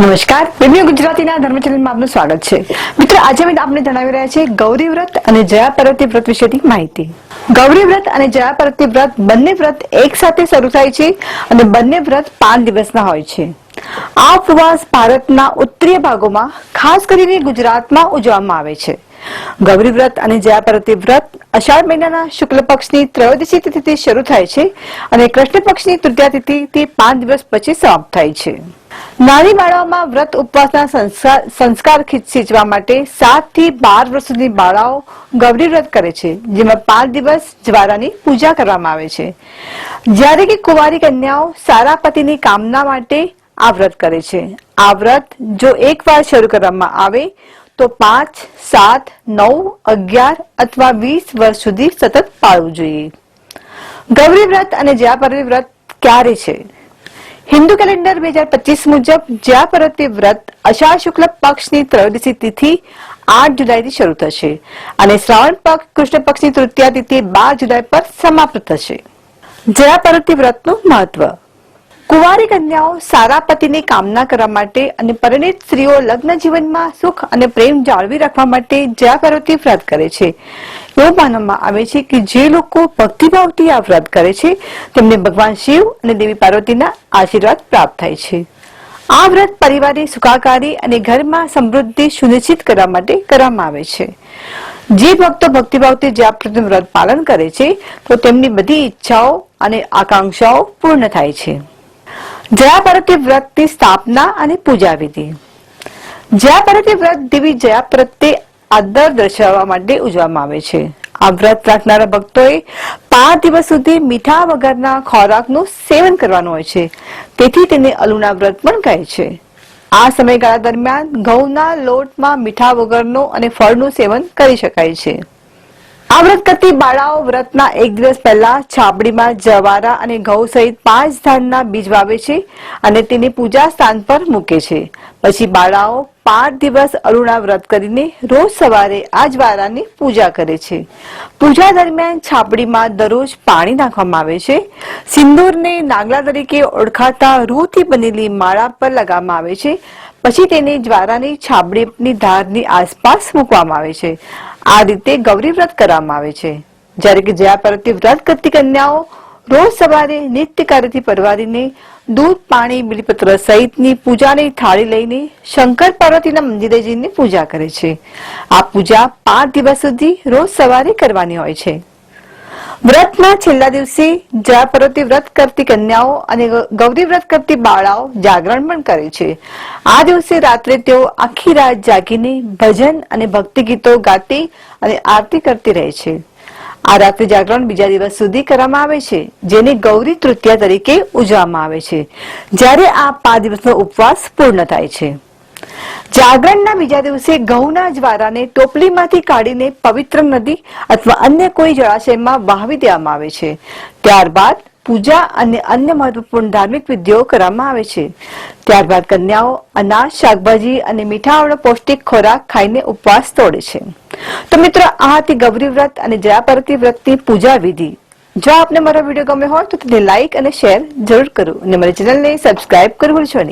નમસ્કાર. વીડિયો ગુજરાતીના ધર્મ ચેનલમાં આપનું સ્વાગત છે. મિત્રો, આજે અમે આપને જણાવી રહ્યા છે ગૌરી વ્રત અને જયા પાર્વતી વ્રત વિશેની માહિતી. ગૌરી વ્રત અને જયા પાર્વતી વ્રત બંને વ્રત એક સાથે શરૂ થાય છે અને બંને વ્રત પાંચ દિવસના હોય છે. આ ઉપવાસ ભારતના ઉત્તરીય ભાગોમાં, ખાસ કરીને ગુજરાતમાં ઉજવવામાં આવે છે. ગૌરી વ્રત અને જયાપરતી વ્રત અષાઢ મહિનાના શુક્લ પક્ષની ત્રયોદશી તિથિથી શરૂ થાય છે અને કૃષ્ણ પક્ષની તૃતીયા તિથિથી પાંચ દિવસ પછી સમાપ્ત થાય છે. નાની બાળાઓમાં વ્રત ઉપવાસના સંસ્કાર સિંચવા માટે સાતથી બાર વર્ષ સુધી બાળાઓ ગૌરી વ્રત કરે છે, જેમાં પાંચ દિવસ જ્વારાની પૂજા કરવામાં આવે છે. જ્યારે કે કુંવારી કન્યાઓ સારા પતિની કામના માટે આ વ્રત કરે છે. આ વ્રત જો એકવાર શરૂ કરવામાં આવે તો પાંચ, સાત, નવ, અગિયાર અથવા વીસ વર્ષ સુધી સતત પાળવું જોઈએ. ગૌરી વ્રત અને જ્યાપર્વી વ્રત ક્યારે છે? હિન્દુ કેલેન્ડર બે હજાર પચીસ મુજબ જ્યાપર્વતી વ્રત અષાઢ શુક્લ પક્ષની ત્રયોદશી તિથિ આઠ જુલાઈથી શરૂ થશે અને શ્રાવણ પક્ષ, કૃષ્ણ પક્ષની તૃતીયા તિથિ બાર જુલાઈ પર સમાપ્ત થશે. જ્યાપરતી વ્રતનું મહત્વ. કુંવારી કન્યાઓ સારા પતિની કામના કરવા માટે અને પરિણિત સ્ત્રીઓ લગ્ન જીવનમાં સુખ અને પ્રેમ જાળવી રાખવા માટે જયા પાર્વતી વ્રત કરે છે. એવું માનવામાં આવે છે કે જે લોકો ભક્તિભાવથી આ વ્રત કરે છે, તેમને ભગવાન શિવ અને દેવી પાર્વતીના આશીર્વાદ પ્રાપ્ત થાય છે. આ વ્રત પરિવારની સુખાકારી અને ઘરમાં સમૃદ્ધિ સુનિશ્ચિત કરવા માટે કરવામાં આવે છે. જે ભક્તો ભક્તિભાવથી જ્યાં પ્રથમ વ્રત પાલન કરે છે, તો તેમની બધી ઈચ્છાઓ અને આકાંક્ષાઓ પૂર્ણ થાય છે. જયા પાર્વતી વ્રતની સ્થાપના અને પૂજા વિધિ. જયા પાર્વતી વ્રત દેવી જયા પ્રત્યે આદર દર્શાવવા માટે ઉજવવામાં આવે છે. આ વ્રત રાખનારા ભક્તોએ પાંચ દિવસ સુધી મીઠા વગરના ખોરાકનું સેવન કરવાનું હોય છે. તેથી તેને અલુના વ્રત પણ કહે છે. આ સમયગાળા દરમિયાન ઘઉંના લોટમાં મીઠા વગરનું અને ફળનું સેવન કરી શકાય છે. આ વ્રત કરતી બાળાઓ વ્રતના એક દિવસ પહેલા છાબડીમાં જવારા અને ઘઉં સહિત પાંચ ધાનના બીજ વાવે છે અને તેની પૂજા સ્થાન પર મૂકે છે. પછી બાળાઓ પાંચ દિવસ અરુણા વ્રત કરીને રોજ સવારે આ જ્વારાની પૂજા કરે છે. પૂજા દરમિયાન છાબડીમાં દરરોજ પાણી નાખવામાં આવે છે. સિંદૂરને નાગલા તરીકે ઓળખાતા રૂથી બનેલી માળા પર લગાવવામાં આવે છે. પછી તેને જ્વારાની છાબડીની ધારની આસપાસ મૂકવામાં આવે છે. આ રીતે ગૌરી વ્રત કરવામાં આવે છે. જ્યારે કે જયા પાર્વતી વ્રત કરતી કન્યાઓ રોજ સવારે નિત્ય કાર્યથી પરવારીને દૂધ, પાણી, બિલીપત્ર સહિતની પૂજાની થાળી લઈને શંકર પાર્વતીના મંદિરે જઈને પૂજા કરે છે. આ પૂજા પાંચ દિવસ સુધી રોજ સવારે કરવાની હોય છે. વ્રતના છેલ્લા દિવસે જયાપર્વતી વ્રત કરતી કન્યાઓ અને ગૌરી વ્રત કરતી બાળાઓ જાગરણ પણ કરે છે. આ દિવસે રાત્રે તેઓ આખી રાત જાગીને ભજન અને ભક્તિ ગીતો ગાતી અને આરતી કરતી રહે છે. આ રાત્રે જાગરણ બીજા દિવસ સુધી કરવામાં આવે છે, જેને ગૌરી તૃતીયા તરીકે ઉજવવામાં આવે છે. જ્યારે આ પાંચ દિવસનો ઉપવાસ પૂર્ણ થાય છે. જાગરણના બીજા દિવસે ઘઉંના જ્વારાને ટોપલીમાંથી કાઢીને પવિત્ર નદી અથવા અન્ય કોઈ જળાશયમાં વહાવી દેવામાં આવે છે. ત્યારબાદ પૂજા અને અન્ય મહત્વપૂર્ણ ધાર્મિક વિધિઓ કરવામાં આવે છે. ત્યારબાદ કન્યાઓ, અનાજ, શાકભાજી અને મીઠાવાળો પૌષ્ટિક ખોરાક ખાઈને ઉપવાસ તોડે છે. તો મિત્રો, આ હતી ગૌરી વ્રત અને જયા પાર્વતી વ્રતની પૂજા વિધિ. જો આપને મારો વીડિયો ગમ્યો હોય તો તેને લાઈક અને શેર જરૂર કરો અને મારી ચેનલને સબસ્ક્રાઇબ કરવું ભૂલશો